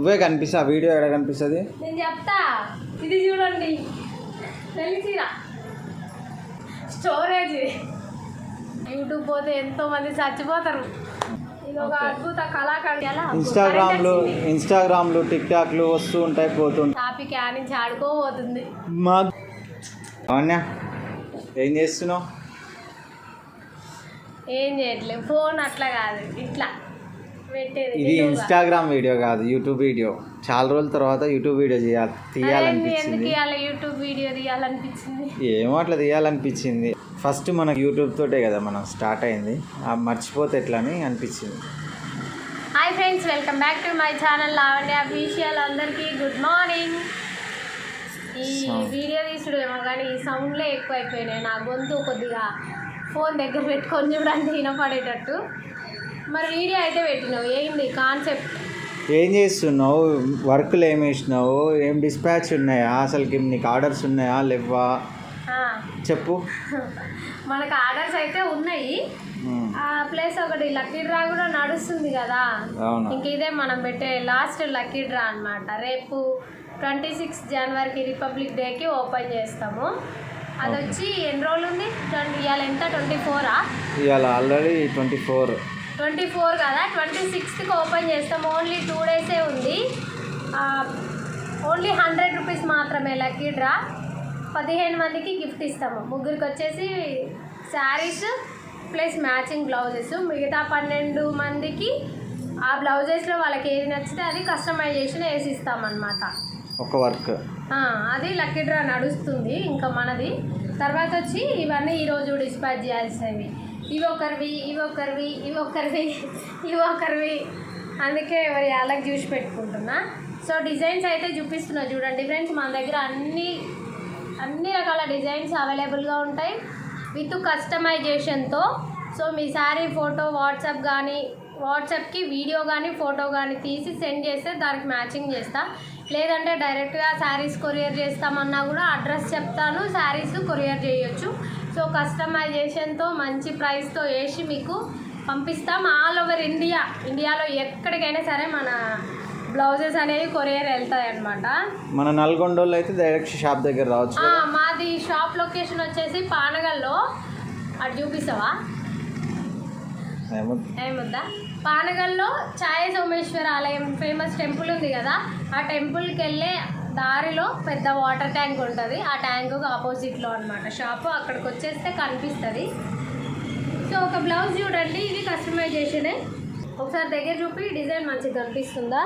నువ్వే కనిపిస్తా వీడియో ఎక్కడ కనిపిస్తుంది? నేను చెప్తా ఇది చూడండి. తెలిసిరా స్టోరేజ్ యూట్యూబ్ పోతే ఎంతో మంది చచ్చిపోతారు ఇన్స్టాగ్రామ్లు ఇన్స్టాగ్రామ్లు టిక్ టాక్లు వస్తూ ఉంటాయి పోతుంటాయి. టాపిక్ నుంచి ఆడుకోబోతుంది మా అవునా ఏం చేస్తున్నావు? ఏం చేయట్లేదు ఫోన్ అట్లా కాదు ఇట్లా. ఇది. ఇన్స్టాగ్రామ్ వీడియో కాదు యూట్యూబ్ వీడియో చాలా రోజుల తర్వాత యూట్యూబ్ వీడియో చేయాలి తీయాలనిపించింది. YouTube video తీయాలనిపించింది? ఏమో అట్లా తీయాలనిపించింది. ఫస్ట్ మనకు యూట్యూబ్ తోటే కదా మనం స్టార్ట్ అయింది. మర్చిపోతే ఎట్లా అని అనిపించింది? Hi friends welcome back to my channel Lavanya official అందరికీ గుడ్ మార్నింగ్ ఈ. వీడియో తీసుడు ఏమో కానీ ఈ సౌండ్లే ఎక్కువ అయిపోయినాయి నా గొంతు కొద్దిగా ఫోన్ దగ్గర పెట్టుకొని చూడడానికి వినపడేటట్టు. మరి వీడియో అయితే పెట్టినావు ఏంది కాన్సెప్ట్? ఏం చేస్తున్నావు? వర్క్లు ఏం వేసినావు ఏం డిస్పాచ్ ఉన్నాయా? అసలుకి నీకు ఆర్డర్స్ ఉన్నాయా? లేవా చెప్పు. మనకు ఆర్డర్స్ అయితే ఉన్నాయి. ప్లస్ ఒకటి లక్కీ డ్రా కూడా నడుస్తుంది కదా. ఇంక ఇదే మనం పెట్టే లాస్ట్ లక్కీ డ్రా అనమాట రేపు ట్వంటీ సిక్స్ జనవరికి రిపబ్లిక్ డేకి ఓపెన్ చేస్తాము. అది. వచ్చి ఎన్ని రోజులు ఉంది? ట్వంటీ ఇవాళ ఎంత? ట్వంటీ ఫోరా ఇవాళ already twenty four twenty four కదా ట్వంటీ సిక్స్త్కి ఓపెన్ చేస్తాం. ఓన్లీ టూ డేసే ఉంది. ఓన్లీ హండ్రెడ్ రూపీస్ మాత్రమే లక్కీ డ్రా. పదిహేను మందికి గిఫ్ట్ ఇస్తాము. ముగ్గురికి వచ్చేసి శారీస్ ప్లస్ మ్యాచింగ్ బ్లౌజెస్. మిగతా పన్నెండు మందికి ఆ బ్లౌజెస్లో వాళ్ళకి ఏది నచ్చితే అది కస్టమైజేషన్ వేసి ఇస్తామన్నమాట. ఒక వర్క్. అది లక్కీ డ్రా నడుస్తుంది ఇంకా మనది. తర్వాత వచ్చి ఇవన్నీ ఈరోజు డిస్పాచ్ చేయాల్సినవి. ఇవి ఒకరివి ఇవి ఒకరివి ఇవి ఒకరివి ఇవి ఒకరివి అందుకే ఎవరి వాళ్ళకి చూసి పెట్టుకుంటున్నా. సో డిజైన్స్ అయితే చూపిస్తున్నా చూడండి ఫ్రెండ్స్. మన దగ్గర అన్ని అన్ని రకాల డిజైన్స్ అవైలబుల్గా ఉంటాయి. విత్ కస్టమైజేషన్తో. సో మీ శారీ ఫోటో వాట్సాప్ కానీ వాట్సాప్కి వీడియో కానీ ఫోటో కానీ తీసి సెండ్ చేస్తే దానికి మ్యాచింగ్ చేస్తా. లేదంటే డైరెక్ట్గా శారీస్ కొరియర్ చేస్తామన్నా కూడా అడ్రస్ చెప్తాను. శారీస్ కొరియర్ చేయొచ్చు. సో కస్టమైజేషన్తో మంచి ప్రైస్తో వేసి మీకు పంపిస్తాం. ఆల్ ఓవర్ ఇండియా ఇండియాలో ఎక్కడికైనా సరే మన బ్లౌజెస్ అనేవి కొరియర్ వెళ్తాయి అనమాట మన నల్గొండ వాళ్ళు అయితే డైరెక్ట్ షాప్ దగ్గర రావచ్చు. మాది షాప్ లొకేషన్ వచ్చేసి పానగల్లో. అటు చూపిస్తావా? ఏమో ఏముందా? పానగల్లో ఛాయ సోమేశ్వర ఆలయం ఫేమస్ టెంపుల్ ఉంది కదా? ఆ టెంపుల్కి వెళ్ళే దారిలో పెద్ద వాటర్ ట్యాంక్ ఉంటుంది. ఆ ట్యాంకు ఆపోజిట్లో అనమాట షాపు అక్కడికి వచ్చేస్తే కనిపిస్తుంది. సో ఒక బ్లౌజ్ చూడండి. ఇది కస్టమైజేషనే ఒకసారి దగ్గర చూపి డిజైన్ మంచిగా కనిపిస్తుందా?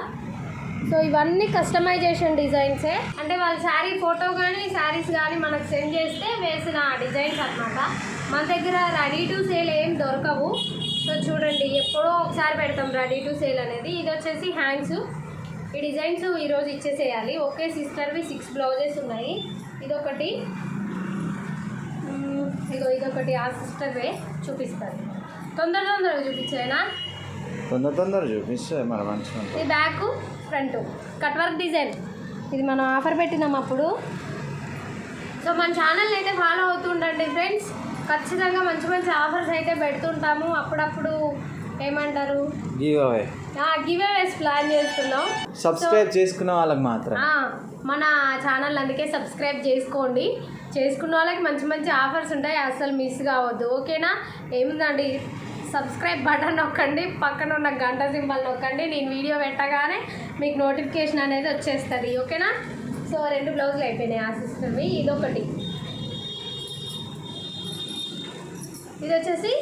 సో ఇవన్నీ కస్టమైజేషన్ డిజైన్సే అంటే వాళ్ళ శారీ ఫోటో కానీ శారీస్ కానీ మనకు సెండ్ చేస్తే వేసిన డిజైన్స్ అన్నమాట. మన దగ్గర రెడీ టు సేల్ ఏం దొరకవు. సో చూడండి ఎప్పుడో ఒకసారి పెడతాం రెడీ టు సేల్ అనేది. ఇది వచ్చేసి హ్యాండ్స్ ఈ డిజైన్స్ ఈరోజు ఇచ్చేసేయాలి. ఒకే సిస్టర్వి సిక్స్ బ్లౌజెస్ ఉన్నాయి. ఇదొకటి. ఇగో ఇదొకటి ఆ సిస్టర్వే చూపిస్తారు తొందర తొందరగా చూపించేనా తొందర తొందర చూపిస్తే మన ఉంటుంది. ఇది back front. Cut work design. ఇది మనం ఆఫర్ పెట్టినాం అప్పుడు. సో మన ఛానల్ అయితే ఫాలో అవుతుండండి ఫ్రెండ్స్. ఖచ్చితంగా మంచి మంచి ఆఫర్స్ అయితే పెడుతుంటాము. అప్పుడప్పుడు ఏమంటారు? Giveaway giveaways plan చేస్తున్నాం సబ్స్క్రైబ్ చేసుకున్న వాళ్ళకి మాత్రం ఆ, మన ఛానల్ అందుకే సబ్స్క్రైబ్ చేసుకోండి. చేసుకున్న వాళ్ళకి మంచి మంచి ఆఫర్స్ ఉంటాయి. అసలు మిస్ కావద్దు. ఓకేనా ఏముందండి? సబ్స్క్రైబ్ బటన్ నొక్కండి. పక్కన ఉన్న గంట సింబల్ నొక్కండి. నేను వీడియో పెట్టగానే మీకు నోటిఫికేషన్ అనేది వచ్చేస్తుంది. ఓకేనా సో రెండు బ్లౌజులు అయిపోయినాయి ఆ సిస్టమ్వి ఇదొకటి. ఇది వచ్చేసి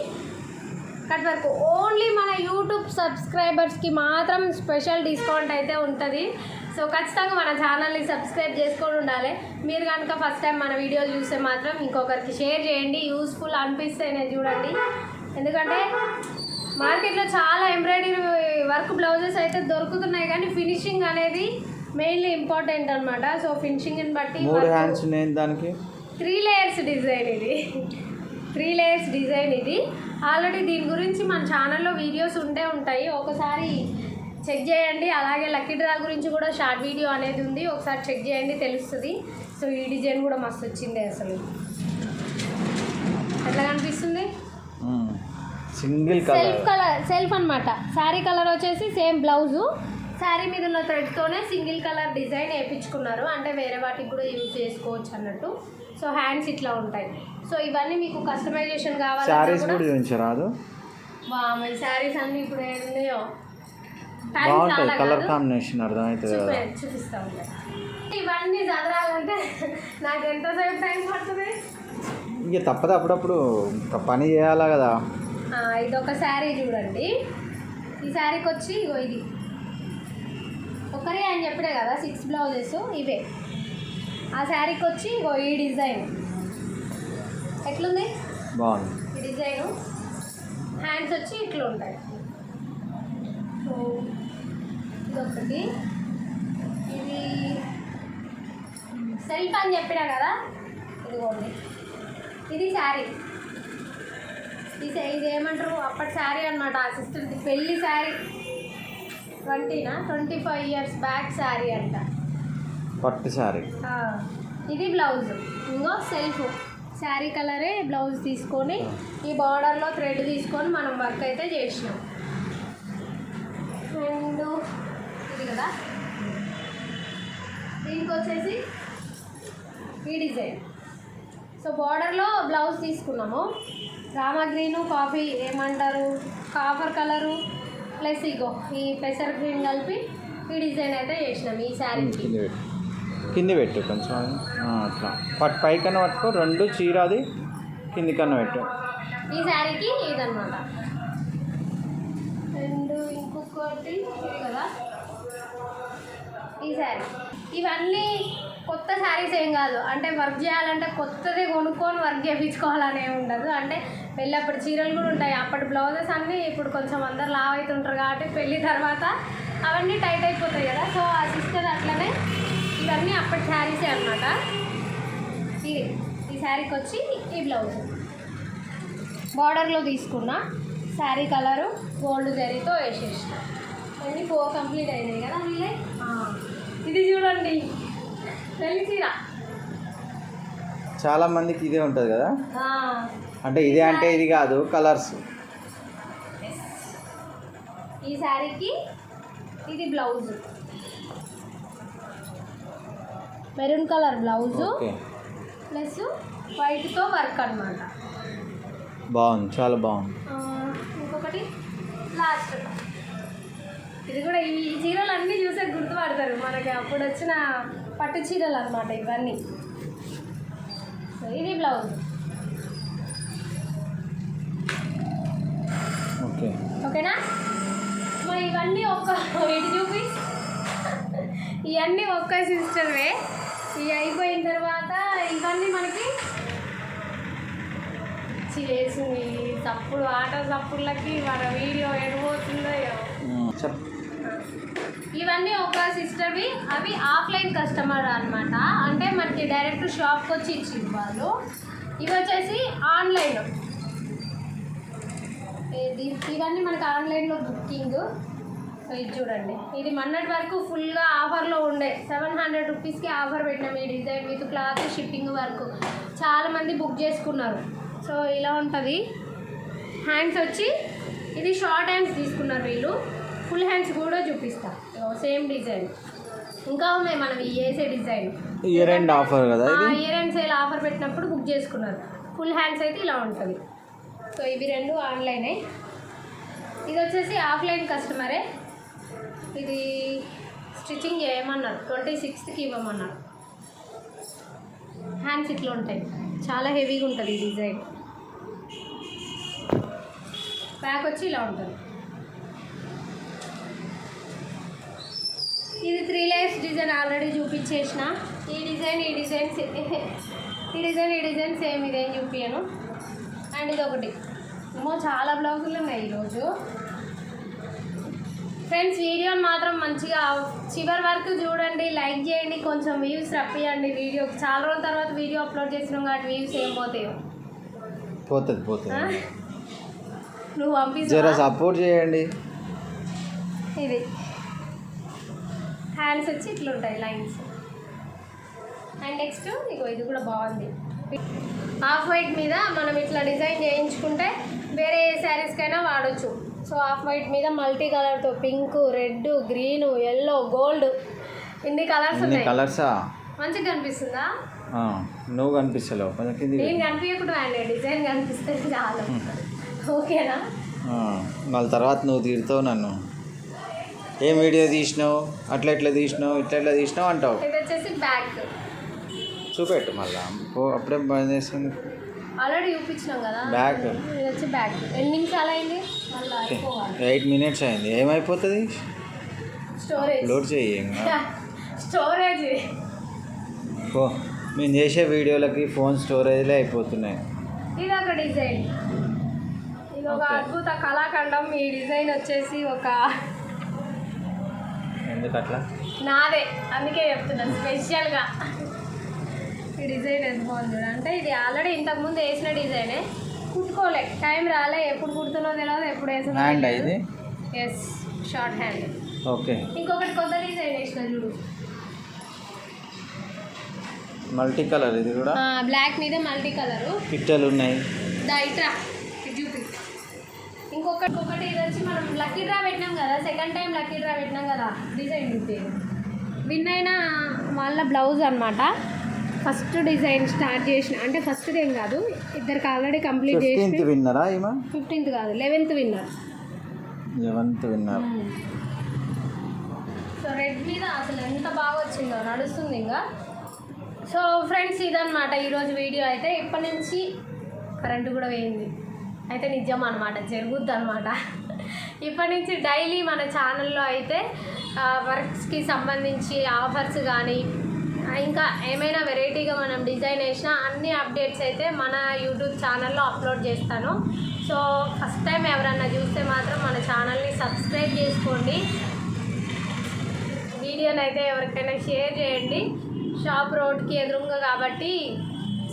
కట్ వర్క్ ఓన్లీ మన యూట్యూబ్ సబ్స్క్రైబర్స్కి మాత్రం స్పెషల్ డిస్కౌంట్ అయితే ఉంటుంది. సో ఖచ్చితంగా మన ఛానల్ని సబ్స్క్రైబ్ చేసుకొని ఉండాలి. మీరు కనుక ఫస్ట్ టైం మన వీడియోలు చూస్తే మాత్రం ఇంకొకరికి షేర్ చేయండి. యూస్ఫుల్ అనిపిస్తేనే చూడండి. ఎందుకంటే మార్కెట్లో చాలా ఎంబ్రాయిడరీ వర్క్ బ్లౌజెస్ అయితే దొరుకుతున్నాయి కానీ ఫినిషింగ్ అనేది మెయిన్లీ ఇంపార్టెంట్ అనమాట సో ఫినిషింగ్ని బట్టి మూడు హ్యాండ్స్ దానికి? త్రీ లేయర్స్ డిజైన్ ఇది. త్రీ లేయర్స్ డిజైన్ ఇది. ఆల్రెడీ దీని గురించి మన ఛానల్లో వీడియోస్ ఉంటే ఉంటాయి. ఒకసారి చెక్ చేయండి. అలాగే లక్కీ డ్రా గురించి కూడా షార్ట్ వీడియో అనేది ఉంది. ఒకసారి చెక్ చేయండి తెలుస్తుంది. సో ఈ డిజైన్ కూడా మస్తు వచ్చింది అసలు. ఎట్లా కనిపిస్తుంది? Single self colour. Colour self అన్నమాట. శారీ కలర్ వచ్చేసి సేమ్ బ్లౌజు శారీ మీద ఉన్న థ్రెడ్తోనే సింగిల్ కలర్ డిజైన్ వేయించుకున్నారు. అంటే వేరే వాటికి కూడా యూజ్ చేసుకోవచ్చు అన్నట్టు. సో హ్యాండ్స్ ఇట్లా ఉంటాయి. సో ఇవన్నీ మీకు కస్టమైజేషన్ వామ్మో, ఈ శారీస్ అన్ని ఇప్పుడు టైం బాగుంటుంది కలర్ కాంబినేషన్ అర్థమవుతుంది కదా. చూపే చూపిస్తా ఇవన్నీ చదవాలంటే నాకు ఎంతసేపు టైం పడుతుంది? ఇక తప్పదు అప్పుడప్పుడు ఒక పని చేయాలా కదా? ఆ, ఇదొక శారీ చూడండి. ఈ శారీకి వచ్చి ఇగో ఇది. ఒకరే అని చెప్పినా కదా సిక్స్ బ్లౌజెస్ ఇవే. ఆ శారీకి వచ్చి ఇగో ఈ డిజైన్ ఎట్లుంది? బాగుంది. ఈ డిజైను హ్యాండ్స్ వచ్చి ఇట్లా ఉంటాయి. సో ఇదొకటి. ఇది సెల్ఫ్ అని చెప్పినా కదా ఇదిగోండి. ఇది శారీ. ఇది ఇది ఏమంటారు? అప్పటి శారీ అనమాట ఆ సిస్టర్ది పెళ్ళి sari. ట్వంటీనా? Twenty five years back sari అంట. పట్టు శారీ. ఇది బ్లౌజ్. ఇంకో సెల్ఫ్. శారీ కలరే బ్లౌజ్ తీసుకొని ఈ బార్డర్లో థ్రెడ్ తీసుకొని మనం వర్క్ అయితే చేసినాం. అండ్ ఇది కదా? దీనికి వచ్చేసి ఈ డిజైన్. సో బార్డర్లో బ్లౌజ్ తీసుకున్నాము. రామా గ్రీను కాఫీ ఏమంటారు? కాఫర్ కలరు ప్లస్ ఇగో ఈ పెసర్ గ్రీన్ కలిపి ఈ డిజైన్ అయితే చేసినాం ఈ శారీకి కింది పెట్టు. కింది పెట్టు కొంచెం. ఆ, అట్లా. పట్టు పైకన్నా పట్టుకో రెండు చీర అది కింది కన్నా పెట్టు. ఈ శారీకి ఇదన్నమాట. అండ్ ఇంకొకటి ఇది కదా? ఈ శారీ. ఇవన్నీ కొత్త శారీస్ ఏం కాదు. అంటే వర్క్ చేయాలంటే కొత్తది కొనుక్కొని వర్క్ చేయించుకోవాలనే ఉండదు. అంటే పెళ్ళి అప్పుడు చీరలు కూడా ఉంటాయి. అప్పటి బ్లౌజెస్ అన్నీ ఇప్పుడు కొంచెం అందరు లావ్ అవుతుంటారు కాబట్టి పెళ్ళి తర్వాత అవన్నీ టైట్ అయిపోతాయి కదా. సో ఆ సిస్టర్ అట్లనే ఇవన్నీ అప్పటి శారీసే అనమాట ఇది ఈ శారీకి వచ్చి ఈ బ్లౌజ్. బార్డర్లో తీసుకున్న శారీ కలరు గోల్డ్ జరీతో వేసేసిన. అన్నీ ఫోర్ కంప్లీట్ అయినాయి కదా వీళ్ళే? ఇది చూడండి. పెళ్ళి చీర. చాలా మందికి ఇదే ఉంటుంది కదా? అంటే ఇదే అంటే ఇది కాదు కలర్స్ ఈ శారీకి ఇది blouse maroon colour blouse plus వైట్తో work అనమాట బాగుంది చాలా బాగుంది. ఇంకొకటి లాస్ట్ ఇది కూడా ఈ చీరలు అన్నీ చూసే గుర్తుపడతారు. మనకి అప్పుడు వచ్చిన పట్టు చీరలు అనమాట ఇవన్నీ. ఇది బ్లౌజ్ ఓకేనా? మరి ఇవన్నీ ఒక్క ఇటు చూపి? ఇవన్నీ ఒక్క సిస్టర్వే ఇవి అయిపోయిన తర్వాత ఇవన్నీ మనకి చేసింది తప్పుడు ఆట తప్పులకి మన వీడియో ఎడిపోతుందో ఇవన్నీ ఒక సిస్టర్వి అవి ఆఫ్లైన్ కస్టమర్ అన్నమాట. అంటే మనకి డైరెక్ట్ షాప్కి వచ్చి ఇచ్చింది వాళ్ళు. ఇవి వచ్చేసి ఆన్లైన్. ఇవన్నీ మనకి ఆన్లైన్లో బుకింగ్. ఇది చూడండి. ఇది మొన్నటి వరకు ఫుల్గా ఆఫర్లో ఉండే. సెవెన్ హండ్రెడ్ రూపీస్కి ఆఫర్ పెట్టినాం ఈ డిజైన్ విత్ క్లాత్ షిప్పింగ్ వరకు. చాలామంది బుక్ చేసుకున్నారు. సో ఇలా ఉంటుంది. హ్యాండ్స్ వచ్చి ఇది షార్ట్ హ్యాండ్స్ తీసుకున్నారు వీళ్ళు. ఫుల్ హ్యాండ్స్ కూడా చూపిస్తా. Same design. ఇంకా ఉన్నాయి మనం ఈ వేసే డిజైన్. ఇయర్ ఎండ్ ఆఫర్ కదా ఇయర్ అండ్ సేల్ ఆఫర్ పెట్టినప్పుడు బుక్ చేసుకున్నారు. ఫుల్ హ్యాండ్స్ అయితే ఇలా ఉంటుంది. సో ఇవి రెండు ఆన్లైనే. ఇది వచ్చేసి ఆఫ్లైన్ కస్టమరే. ఇది స్టిచ్చింగ్ చేయమన్నారు. ట్వంటీ సిక్స్త్కి ఇవ్వమన్నారు. హ్యాండ్స్ ఇట్లా ఉంటాయి. చాలా హెవీగా ఉంటుంది ఈ డిజైన్. బ్యాక్ వచ్చి ఇలా ఉంటుంది. ఇది త్రీ లేయర్స్ డిజైన్ ఆల్రెడీ చూపించేసిన. ఈ డిజైన్ ఈ డిజైన్ ఈ డిజైన్ ఈ డిజైన్ సేమ్ ఇదేం చూపించాను అండ్ ఇది ఒకటి ఏమో చాలా బ్లౌజులు ఉన్నాయి ఈరోజు? ఫ్రెండ్స్ వీడియోని మాత్రం మంచిగా చివరి వరకు చూడండి లైక్ చేయండి కొంచెం వ్యూస్ రప్పియండి వీడియో. చాలా రోజుల తర్వాత వీడియో అప్లోడ్ చేసినాం కాబట్టి వ్యూస్ ఏం పోతాయో. పోతుంది? పోతుంది. నువ్వు పంపిస్తా సపోర్ట్ చేయండి. ఇది. హ్యాండ్స్ వచ్చి ఇట్లా ఉంటాయి లైన్స్ అండ్ నెక్స్ట్ ఇగో ఇది కూడా బాగుంది. హాఫ్ వైట్ మీద మనం ఇట్లా డిజైన్ చేయించుకుంటే వేరే ఏ శారీస్కైనా వాడచ్చు. సో ఆఫ్ వైట్ మీద మల్టీ కలర్తో pink red green yellow gold ఇన్ని కలర్స్ ఉన్నాయి. కలర్సా? మంచిగా కనిపిస్తుందా? నువ్వు కనిపిస్తలేవు. కొంచెం కింది నేను కనిపించకుండా అండి డిజైన్ కనిపిస్తే చాలు. ఓకేనా? మళ్ళీ తర్వాత నువ్వు తిడతావు నన్ను. ఏం వీడియో తీసినావు? అట్లా ఎట్లా తీసినావు? ఇట్లా ఎట్లా తీసినావు? అంటావు. ఇది వచ్చేసి బ్యాక్ చూపెట్టు మళ్ళా. ఓ అప్పుడే బంద్ చేసింది. ఆల్రెడీ చూపించినాం కదా. బ్యాక్ ఇది వచ్చి బ్యాక్ ఎన్ని నిమిషాలు అయింది. మళ్ళీ అయిపోవాలి. ఎయిట్ మినిట్స్ అయింది. ఏమైపోతుంది? స్టోరేజ్ లోడ్ ఇంకా. స్టోరేజ్ ఓ మేము చేసే వీడియోలకి ఫోన్ స్టోరేజ్లే అయిపోతున్నాయి. ఇది ఒక డిజైన్. ఇది ఒక Okay. అద్భుత కళాఖండం. ఈ డిజైన్ వచ్చేసి ఒక ఎందుకు అట్లా నాదే. అందుకే చెప్తున్నాను స్పెషల్గా ఈ డిజైన్ ఎంత బాగుంది. అంటే ఇది ఆల్రెడీ ఇంతకుముందు వేసిన డిజైనే. కుట్టుకోలే. టైం రాలే. ఎప్పుడు కుడుతున్నో తెలియదు ఎప్పుడు హ్యాండ్ వేసిన ఇది? Yes short hand okay. ఇంకొకటి కొత్త డిజైన్ వేసిన చూడు. మల్టీ కలర్ ఇది కూడా? బ్లాక్ మీద మల్టీ కలరు. పిట్టలు ఉన్నాయి. ఇట్రా. చూపి ఇంకొకటి ఇంకొకటి ఇది వచ్చి మనం లక్కీ డ్రా పెట్టినాం కదా. సెకండ్ టైం లక్కీ డ్రా పెట్టినాం కదా. డిజైన్ చూపి. విన్ అయిన వాళ్ళ బ్లౌజ్ అనమాట ఫస్ట్ డిజైన్ స్టార్ట్ చేసిన అంటే ఫస్ట్ ఏం కాదు ఇద్దరికి ఆల్రెడీ కంప్లీట్ ఫిఫ్టీన్త్ చేసి విన్నరా ఈమె? ఫిఫ్టీన్త్ కాదు eleventh winner eleventh winner so red మీద అసలు ఎంత బాగా వచ్చిందో నడుస్తుంది ఇంకా. సో ఫ్రెండ్స్ ఇదన్నమాట ఈరోజు వీడియో అయితే. ఇప్పటి నుంచి కరెంటు కూడా వేయింది అయితే నిజం అనమాట జరుగుద్ది అనమాట ఇప్పటి నుంచి డైలీ మన ఛానల్లో అయితే వర్క్స్కి సంబంధించి ఆఫర్స్ కానీ ఇంకా ఏమైనా వెరైటీగా మనం డిజైన్ వేసినా అన్ని అప్డేట్స్ అయితే మన యూట్యూబ్ ఛానల్లో అప్లోడ్ చేస్తాను. సో ఫస్ట్ టైం ఎవరన్నా చూస్తే మాత్రం మన ఛానల్ని సబ్స్క్రైబ్ చేసుకోండి. వీడియోని అయితే ఎవరికైనా షేర్ చేయండి. షాప్ రోడ్కి ఎదురుగా కాబట్టి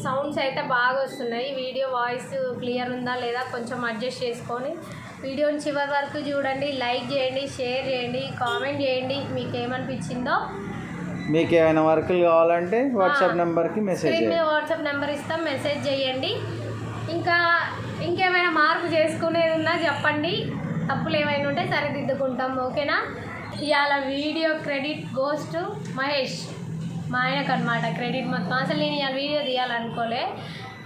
సౌండ్స్ అయితే బాగా వస్తున్నాయి. వీడియో వాయిస్ క్లియర్ ఉందా లేదా కొంచెం అడ్జస్ట్ చేసుకొని వీడియోని చివరి వరకు చూడండి. లైక్ చేయండి షేర్ చేయండి కామెంట్ చేయండి. మీకు ఏమనిపించిందో మీకు ఏమైనా వర్కులు కావాలంటే వాట్సాప్ నెంబర్కి మెసేజ్ చేయండి. వాట్సాప్ నెంబర్ ఇస్తాం మెసేజ్ చేయండి. ఇంకా ఇంకేమైనా మార్పు చేసుకునేది ఉన్నా చెప్పండి. తప్పులు ఏమైనా ఉంటే సరిదిద్దుకుంటాం ఓకేనా? ఇవాళ video credit goes to Mahesh. మా ఆయనకు అనమాట క్రెడిట్ మొత్తం. అసలు నేను ఇవాళ వీడియో తీయాలనుకోలే.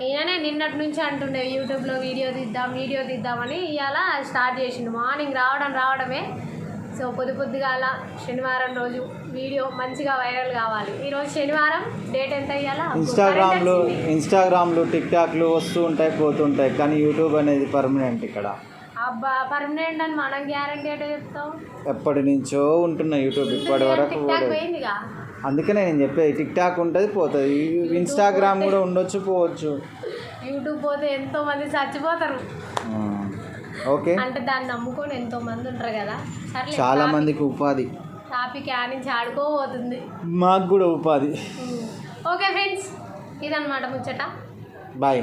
ఈయననే నిన్నటి నుంచి అంటుండే యూట్యూబ్లో వీడియో తీద్దాం వీడియో తీద్దామని. ఇవాళ స్టార్ట్ చేసిండు. మార్నింగ్ రావడం రావడమే. సో పొద్దు పొద్దుగాల శనివారం రోజు వీడియో మంచిగా వైరల్ కావాలి. ఈరోజు శనివారం డేట్ ఎంత ఇవ్వాలా ఇన్స్టాగ్రామ్లో ఇన్స్టాగ్రామ్లు టిక్ టాక్లు వస్తూ ఉంటాయి పోతుంటాయి కానీ యూట్యూబ్ అనేది పర్మనెంట్ ఇక్కడ. అబ్బా పర్మనెంట్ అని మనం గ్యారంటీ అంటే చెప్తాం ఎప్పటి నుంచో ఉంటున్న యూట్యూబ్ ఇప్పటి వరకు అందుకనే నేను చెప్పేది టిక్ టాక్ ఉంటుంది పోతుంది. ఇన్స్టాగ్రామ్ కూడా ఉండొచ్చు పోవచ్చు. యూట్యూబ్ పోతే ఎంతో మంది చచ్చిపోతారు ఓకే అంటే దాన్ని నమ్ముకొని ఎంతో మంది ఉంటారు కదా. సర్లే చాలా మందికి ఉపాధి. టాపిక్ ఆ నుంచి ఆడుకోబోతుంది. మాకు కూడా ఉపాధి. ఓకే ఫ్రెండ్స్ ఇదన్నమాట ముచ్చట. బాయ్